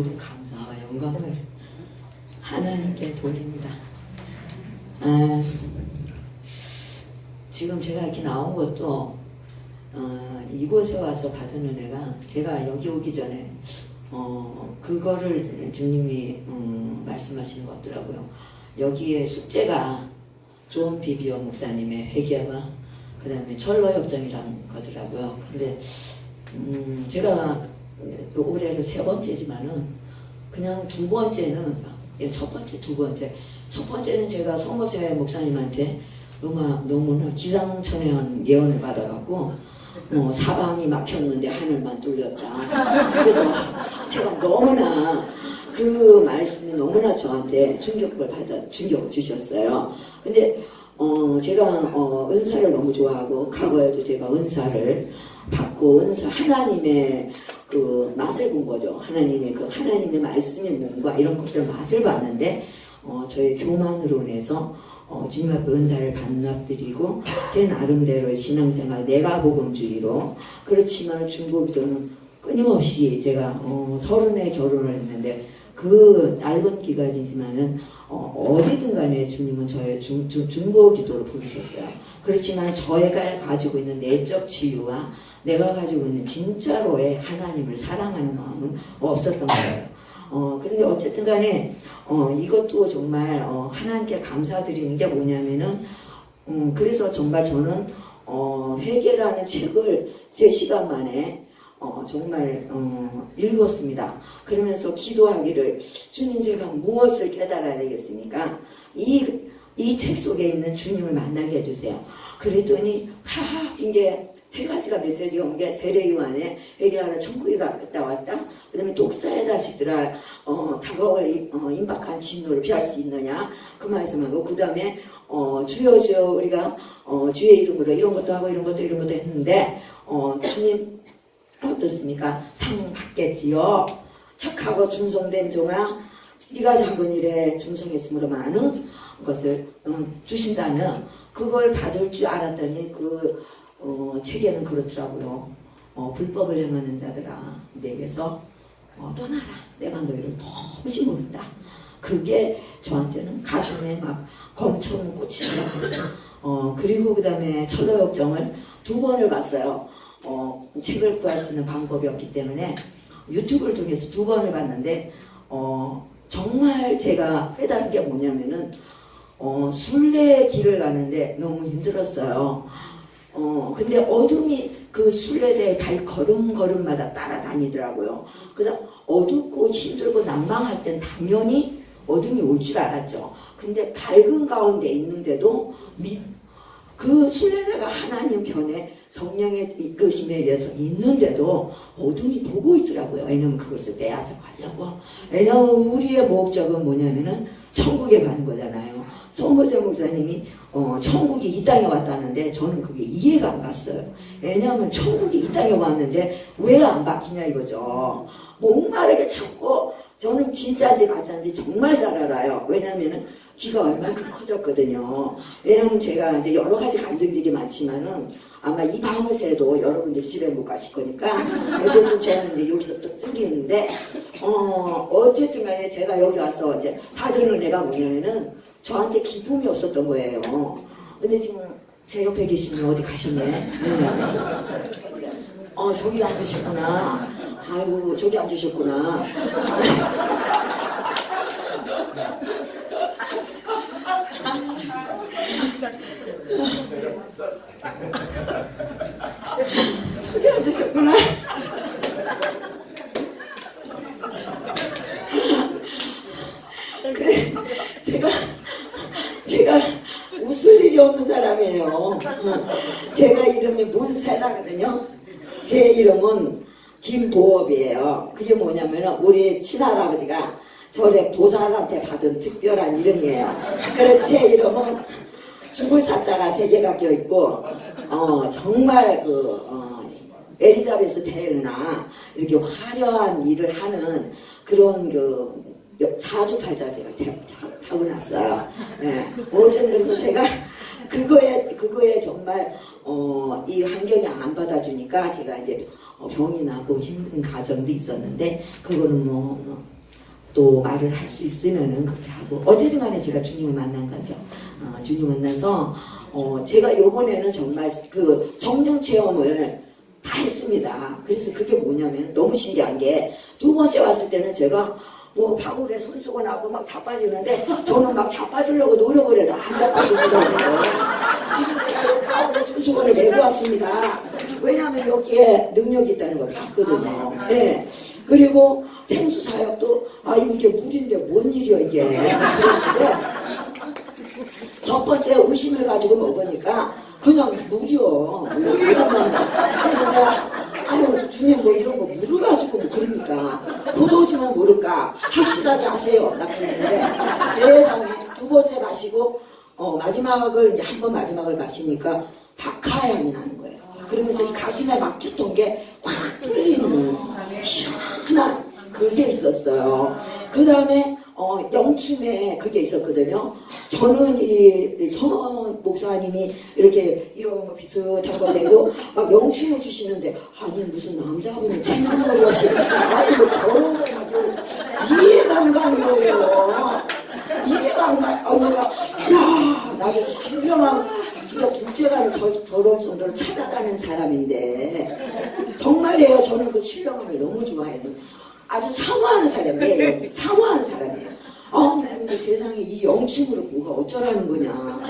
모든 감사와 영광을 하나님께 돌립니다. 아, 지금 제가 이렇게 나온 것도 어, 이곳에 와서 받은 은혜가 제가 여기 오기 전에 어, 그거를 주님이 음, 말씀하시는 것 같더라고요. 여기에 숙제가 존 비비어 목사님의 회개와 그 다음에 철로역정이란 거더라고요. 근데 음, 제가 올해를 세 번째지만은 그냥 두 번째는 예, 첫 번째, 두 번째. 첫 번째는 제가 성모세 목사님한테 너무, 너무나 기상천외한 예언을 받아갖고 뭐 사방이 막혔는데 하늘만 뚫렸다. 그래서 제가 너무나 그 말씀이 너무나 저한테 충격을 받아 충격 주셨어요. 근데 어 제가 어 은사를 너무 좋아하고 과거에도 제가 은사를 받고 은사 하나님의 그 맛을 본 거죠. 하나님의 그 하나님의 말씀의 뭔가 이런 것들 맛을 봤는데 어 저의 교만으로 인해서 어, 주님 앞에 은사를 반납드리고 제 나름대로의 신앙생활 내가 복음주의로 그렇지만 중고기도는 끊임없이 제가 어, 서른에 결혼을 했는데 그 짧은 기간이지만은 어, 어디든 간에 주님은 저의 중, 중, 중보 기도를 부르셨어요. 그렇지만 저희가 가지고 있는 내적 치유와 내가 가지고 있는 진짜로의 하나님을 사랑하는 마음은 없었던 거예요. 어, 그런데 어쨌든 간에, 어, 이것도 정말, 어, 하나님께 감사드리는 게 뭐냐면은, 음, 그래서 정말 저는, 어, 회개라는 책을 3시간 만에, 어, 정말, 어, 읽었습니다. 그러면서 기도하기를, 주님 제가 무엇을 깨달아야 되겠습니까? 이, 이 책 속에 있는 주님을 만나게 해주세요. 그랬더니, 하, 이게, 세 가지가 메시지가 온 게 세례 요한에 회개하라 천국에 갔다 왔다. 그다음에 독사의 자식들아 어, 다가올 어, 임박한 진노를 피할 수 있느냐 그 말씀하고 그다음에 어, 주여 주여 우리가 어, 주의 이름으로 이런 것도 하고 이런 것도 이런 것도 했는데 어, 주님 어떻습니까? 상 받겠지요. 착하고 충성된 종아 네가 작은 일에 충성했으므로 많은 것을 어, 주신다는 그걸 받을 줄 알았더니 그 어, 책에는 그렇더라고요. 어, 불법을 행하는 자들아 내게서 어, 떠나라. 내가 너희를 도무지 모른다. 그게 저한테는 가슴에 막 검처럼 꽂히더라고요. 어, 그리고 그 다음에 철로역정을 두 번을 봤어요. 어, 책을 구할 수 있는 방법이 없기 때문에 유튜브를 통해서 두 번을 봤는데 어, 정말 제가 깨달은 게 뭐냐면은 어, 순례의 길을 가는데 너무 힘들었어요. 어, 근데 어둠이 그 순례자의 발걸음 걸음마다 따라다니더라고요. 그래서 어둡고 힘들고 난망할 땐 당연히 어둠이 올 줄 알았죠. 근데 밝은 가운데 있는데도 미, 그 순례자가 하나님 편에 성령의 이끄심에 의해서 있는데도 어둠이 보고 있더라고요. 왜냐면 그것을 떼앗아 가려고. 왜냐면 우리의 목적은 뭐냐면은 천국에 가는 거잖아요. 성모세 목사님이 어, 천국이 이 땅에 왔다는데 저는 그게 이해가 안 갔어요. 왜냐하면 천국이 이 땅에 왔는데 왜 안 바뀌냐 이거죠. 목마르게 찾고 저는 진짜인지 가짜인지 정말 잘 알아요. 왜냐하면은 귀가 얼마큼 커졌거든요. 왜냐하면 제가 이제 여러 가지 간증들이 많지만은 아마 이 밤을 새도 여러분들이 집에 못 가실 거니까 어쨌든 저는 이제 여기서 또 드리는데 어 어쨌든 간에 제가 여기 와서 이제 받은 은혜가 뭐냐면은 저한테 기쁨이 없었던 거예요. 근데 지금 제 옆에 계신 분 어디 가셨네? 네. 어 저기 앉으셨구나. 아이고 저기 앉으셨구나. 저기 앉으셨구나. 그래, 제가 제가 웃을 일이 없는 사람이에요. 어, 제가 이름이 문세라거든요. 제 이름은 김보업이에요. 그게 뭐냐면 우리 친할아버지가 절에 보살한테 받은 특별한 이름이에요. 그래서 제 이름은 죽을 사자가 세 개가 껴 있고 어, 정말 그 어, 에리자베스 대회나 이렇게 화려한 일을 하는 그런 그 사주팔자 제가 타고났어요. 예. 그래서 제가 그거에 그거에 정말 어, 이 환경이 안 받아주니까 제가 이제 어, 병이 나고 힘든 가정도 있었는데 그거는 뭐. 뭐또 말을 할 수 있으면은 그렇게 하고 어제도 간에 제가 주님을 만난 거죠. 어, 주님 만나서 어, 제가 요번에는 정말 그 성령 체험을 다 했습니다. 그래서 그게 뭐냐면 너무 신기한 게 두 번째 왔을 때는 제가 뭐 바울에 손수건 하고 막 자빠지는데 저는 막 자빠지려고 노력을 해도 안 자빠지더라고요. 지금 바울에 손수건을 메고 왔습니다. 왜냐하면 여기에 능력이 있다는 걸 봤거든요. 네. 그리고 생수 사역도 아 이게 물인데 뭔 일이야 이게. 첫 번째 의심을 가지고 먹으니까 그냥 물이요. 그래서 내가 아유 주님 뭐 이런 거 물을 가지고 뭐 그럽니까? 고도지만 모를까? 확실하게 하세요. 나 그랬는데 세상에 두 번째 마시고 어, 마지막을 이제 한 번 마지막을 마시니까 박하향이 나는 거예요. 그러면서 이 가슴에 막혔던 게 확 뚫리는 시원한 그게 있었어요. 그 다음에 어, 영춤에 그게 있었거든요. 저는 이 성 목사님이 이렇게 이런 거 비슷한 거 되고 막 영춤을 주시는데 아니 무슨 남자분이 체면머리 없이 아니 뭐 저런 거 가지고 이해가 안 가는 거예요. 이해가 안 가. 언니가 야 나도 신령한 진짜 둘째가는 더러울 정도로 찾아다니는 사람인데 정말이에요. 저는 그 신령함을 너무 좋아해요. 아주 사모하는 사람이에요. 사모하는 사람이에요. 아, 근데 세상에 이 영축으로 뭐가 어쩌라는 거냐.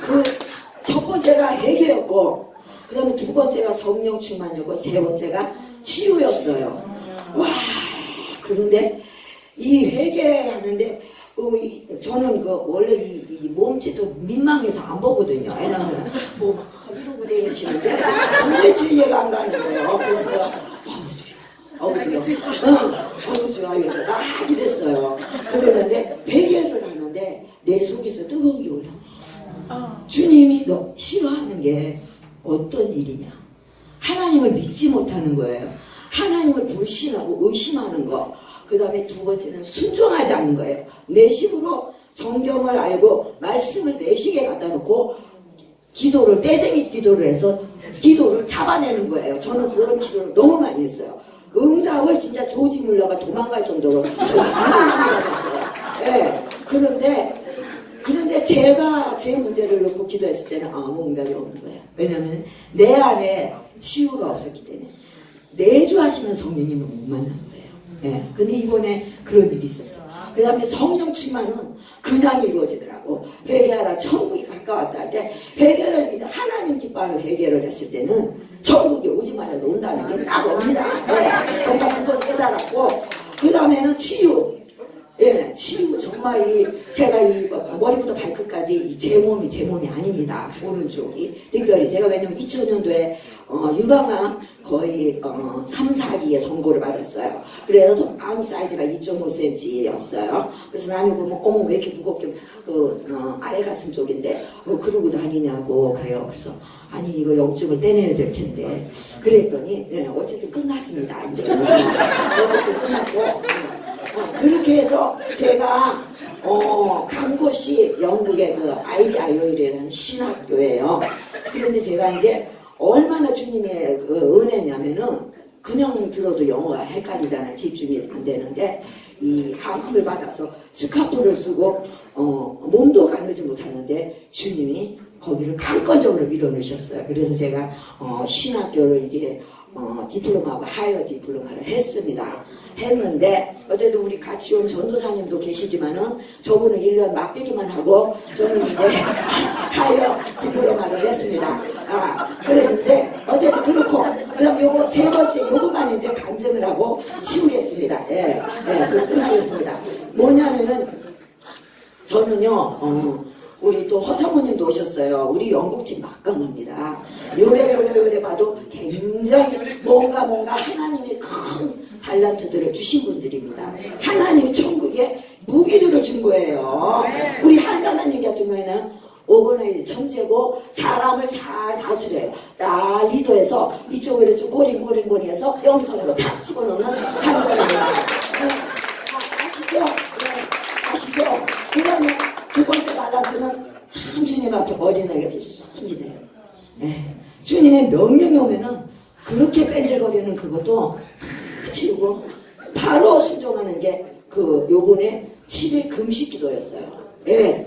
그 첫 번째가 회개였고, 그 다음에 두 번째가 성령 충만이었고, 세 번째가 치유였어요. 와, 그런데 이 회개하는데, 그, 이- 저는 그 원래 이, 이 몸짓도 민망해서 안 보거든요. 왜냐하면 뭐막 이러고 다니시는데 도대체 이해가 안 가는 거예요. 그래서 아우 주여 하면서 막 이랬어요. 그랬는데 회개를 하는데 내 속에서 뜨거운 게 올라. 주님이 너 싫어하는 게 어떤 일이냐? 하나님을 믿지 못하는 거예요. 하나님을 불신하고 의심하는 거. 그 다음에 두 번째는 순종하지 않는 거예요. 내식으로 성경을 알고 말씀을 내식에 갖다 놓고 기도를 떼쟁이 기도를 해서 기도를 잡아내는 거예요. 저는 그런 기도를 너무 많이 했어요. 응답을 진짜 조지 물러가 도망갈 정도로 저 많이 했어요. 예. 그런데 그런데 제가 제 문제를 놓고 기도했을 때는 아무 응답이 없는 거예요. 왜냐하면 내 안에 치유가 없었기 때문에 내주하시는 성령님을 못 만난 거예요. 예. 근데 이번에 그런 일이 있었어요. 그 다음에 성령 충만은 그냥 이루어지더라고. 회개하라 천국이 가까웠다 할 때 회개를 믿어 하나님 기뻐하는 회개를 했을 때는 천국에 오지만 해도 온다는 게 딱 옵니다. 예. 정말 그걸 깨달았고 그 다음에는 치유. 예, 치유 정말 이 제가 이 머리부터 발끝까지 이 제 몸이 제 몸이 아닙니다. 오른쪽이 특별히 제가 왜냐면 2000년도에 어, 유방암 거의 어, 3, 4기에 선고를 받았어요. 그래서 암 사이즈가 2.5cm였어요. 그래서 나는 보면 어머 왜 이렇게 무겁게 그 어, 아래 가슴 쪽인데 어, 그러고 다니냐고 그래요. 그래서 아니 이거 영증을 떼내야 될 텐데 그랬더니 예, 어쨌든 끝났습니다. 이제 어쨌든 끝났고. 예. 어, 그렇게 해서 제가 어, 간 곳이 영국의 그 IBIO이라는 신학교예요. 그런데 제가 이제 얼마나 주님의 그 은혜냐면은 그냥 들어도 영어가 헷갈리잖아요. 집중이 안 되는데 이 항암을 받아서 스카프를 쓰고 어, 몸도 가누지 못하는데 주님이 거기를 강권적으로 밀어넣으셨어요. 그래서 제가 어, 신학교를 이제 어, 디플로마하고 하이어 디플로마를 했습니다. 했는데 어제도 우리 같이 온 전도사님도 계시지만은 저분은 1년 맛배기만 하고 저는 이제 하이어 디플로마를 했습니다. 아, 그랬는데 어제도 그렇고 그다음 요거 세 번째 요것만 이제 간증을 하고 치우겠습니다. 예, 예, 그 끝나겠습니다. 뭐냐면은 저는요, 어, 우리 또 허사모님도 오셨어요. 우리 연극팀 막강합니다. 요래 요래 요래 봐도 굉장히 뭔가 뭔가 하나님의 큰 달란트들을 주신 분들입니다. 하나님이 천국에 무기들을 준 거예요. 우리 한자마님 같은 경우에는 오건의 천재고 사람을 잘 다스려요. 나 리더에서 이쪽으로 좀 꼬링꼬링꼬링 해서 영성으로 탁 집어넣는 한자입니다. 아시죠? 네, 아시죠? 그 다음에 두 번째 달란트는 참 주님 앞에 어린아이가 순진해요. 네. 주님의 명령이 오면은 그렇게 뺀질거리는 그것도 다 치우고 바로 순종하는 게 그 요번에 7일 금식 기도였어요. 예.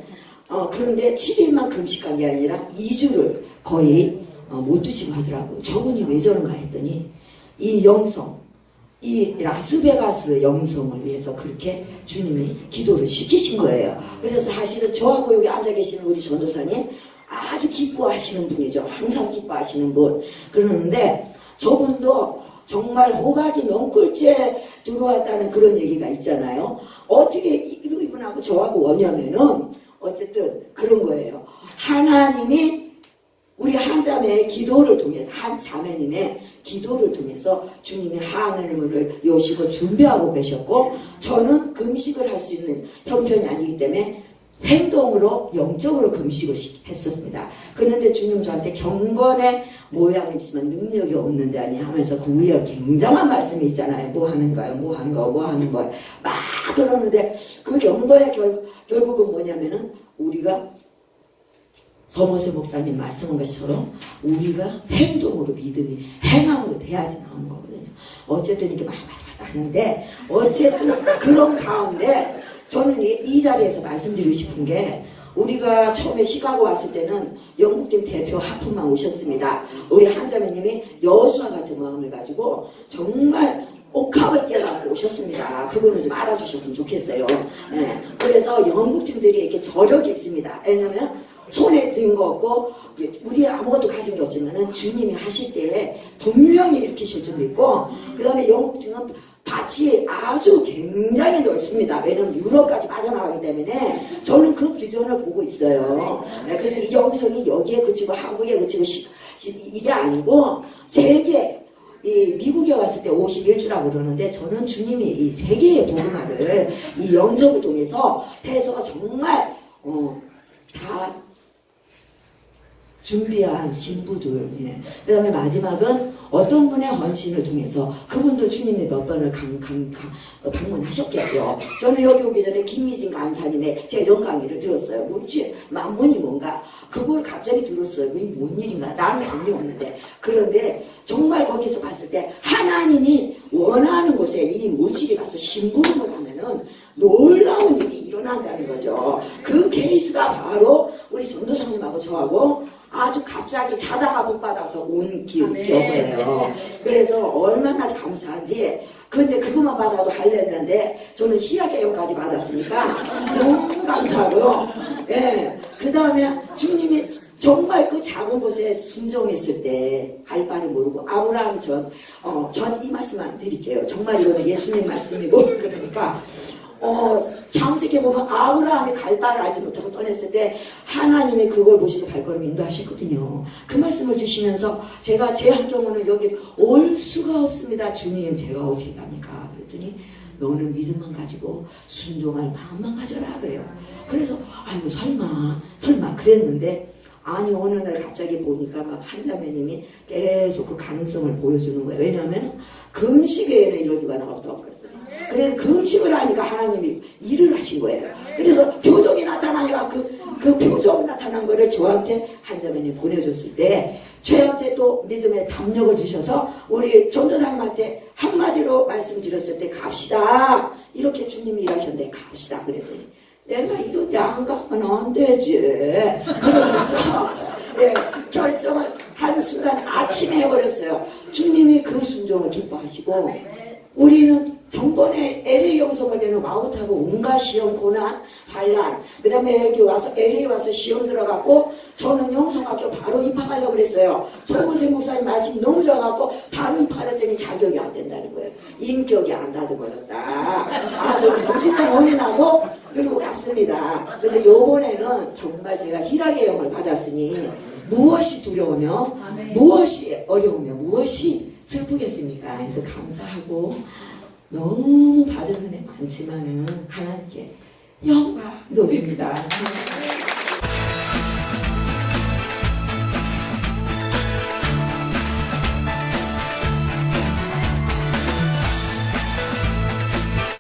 어, 그런데 7일만 금식한 게 아니라 2주를 거의 어, 못 드시고 하더라고요. 저분이 왜 저런가 했더니 이 영성, 이 라스베가스 영성을 위해서 그렇게 주님이 기도를 시키신 거예요. 그래서 사실은 저하고 여기 앉아 계시는 우리 전도사님 아주 기뻐하시는 분이죠. 항상 기뻐하시는 분. 그러는데 저분도 정말 호박이 넘글째 들어왔다는 그런 얘기가 있잖아요. 어떻게 이- 이분하고 저하고 원냐면은 어쨌든 그런 거예요. 하나님이 우리 한 자매의 기도를 통해서 한 자매님의 기도를 통해서 주님이 하늘문을 여시고 준비하고 계셨고 저는 금식을 할 수 있는 형편이 아니기 때문에 행동으로 영적으로 금식을 시- 했었습니다. 그런데 주님 저한테 경건의 모양이지만 능력이 없는 자니 하면서 그 위에 굉장한 말씀이 있잖아요. 뭐 하는가요? 뭐 하는 거? 뭐 하는 거예요? 막 그러는데 그 경건의 결, 결국은 뭐냐면은 우리가 서모세 목사님 말씀한 것처럼 우리가 행동으로 믿음이 행함으로 돼야지 나오는 거거든요. 어쨌든 이렇게 막 하는데 어쨌든 그런 가운데 저는 이, 이 자리에서 말씀드리고 싶은 게 우리가 처음에 시카고 왔을 때는 영국팀 대표 하프만 오셨습니다. 우리 한자매님이 여수와 같은 마음을 가지고 정말 옥합을 깨갖고 오셨습니다. 그거는 좀 알아주셨으면 좋겠어요. 예. 그래서 영국팀들이 이렇게 저력이 있습니다. 왜냐면 손에 든 거 없고 우리 아무것도 가진 게 없지만은 주님이 하실 때에 분명히 일으키실 줄 믿고 그 다음에 영국팀은 밭이 아주 굉장히 넓습니다. 왜냐면 유럽까지 빠져나가기 때문에 저는 그 비전을 보고 있어요. 네, 그래서 이 영성이 여기에 그치고 한국에 그치고 시- 시- 이게 아니고 세계 이 미국에 왔을 때 51주라고 그러는데 저는 주님이 이 세계의 복음화를 이 영접을 통해서 해서 정말 어, 다 준비한 신부들. 예. 그 다음에 마지막은 어떤 분의 헌신을 통해서 그분도 주님의 몇 번을 강, 강, 강, 어, 방문하셨겠죠. 저는 여기 오기 전에 김미진 간사님의 재정 강의를 들었어요. 물질, 만문이 뭔가. 그걸 갑자기 들었어요. 그게 뭔 일인가. 나는 감이 없는데. 그런데 정말 거기서 봤을 때 하나님이 원하는 곳에 이 물질이 가서 심부름을 하면은 놀라운 일이 일어난다는 거죠. 그 케이스가 바로 우리 전도사님하고 저하고 갑자기 자다가 복 받아서 온 기, 아멘. 기억이에요. 그래서 얼마나 감사한지. 근데 그것만 받아도 할랬는데 저는 희약의용까지 받았으니까 너무 감사하고요. 예. 그 다음에 주님이 정말 그 작은 곳에 순종했을 때 갈 바를 모르고 아브라함이 전, 어, 전 이 말씀만 드릴게요. 정말 이거는 예수님 말씀이고 그러니까 어, 창세기 보면 아브라함이 갈 바를 알지 못하고 떠났을 때 하나님이 그걸 보시고 발걸음 인도하셨거든요. 그 말씀을 주시면서 제가 제 환경으로는 여기 올 수가 없습니다. 주님 제가 어떻게 갑니까? 그랬더니 너는 믿음만 가지고 순종할 마음만 가져라 그래요. 그래서 아이고 설마 설마 그랬는데 아니 어느 날 갑자기 보니까 막 한자매님이 계속 그 가능성을 보여주는 거예요. 왜냐하면 금식에는 이런 이유가 나왔다고 그래서 금식을 하니까 하나님이 일을 하신 거예요. 그래서 표정이 나타나니까 그, 그 표정 나타난 거를 저한테 한자매님 보내줬을 때 저한테 또 믿음의 담력을 주셔서 우리 전도사님한테 한마디로 말씀드렸을 때 갑시다. 이렇게 주님이 일하셨는데 갑시다. 그랬더니 내가 이런데 안 가면 안 되지. 그러면서 예, 결정을 한 순간 아침에 해버렸어요. 주님이 그 순종을 기뻐하시고 우리는 전번에 LA 영성을 되는 아웃하고 온갖 시험, 고난, 반란 그 다음에 여기 와서 LA 와서 시험 들어갔고 저는 영성학교 바로 입학하려고 그랬어요. 송문세 목사님 말씀이 너무 좋아갖고 바로 입학했더니 자격이 안 된다는 거예요. 인격이 안 다듬어졌다. 아주 무지한 원이 나고 그리고 갔습니다. 그래서 요번에는 정말 제가 희락의 영을 받았으니 무엇이 두려우며. 무엇이 어려우며 무엇이 슬프겠습니까? 그래서 감사하고 너무 받은 은혜 많지만은 하나님께 영광 돌립니다.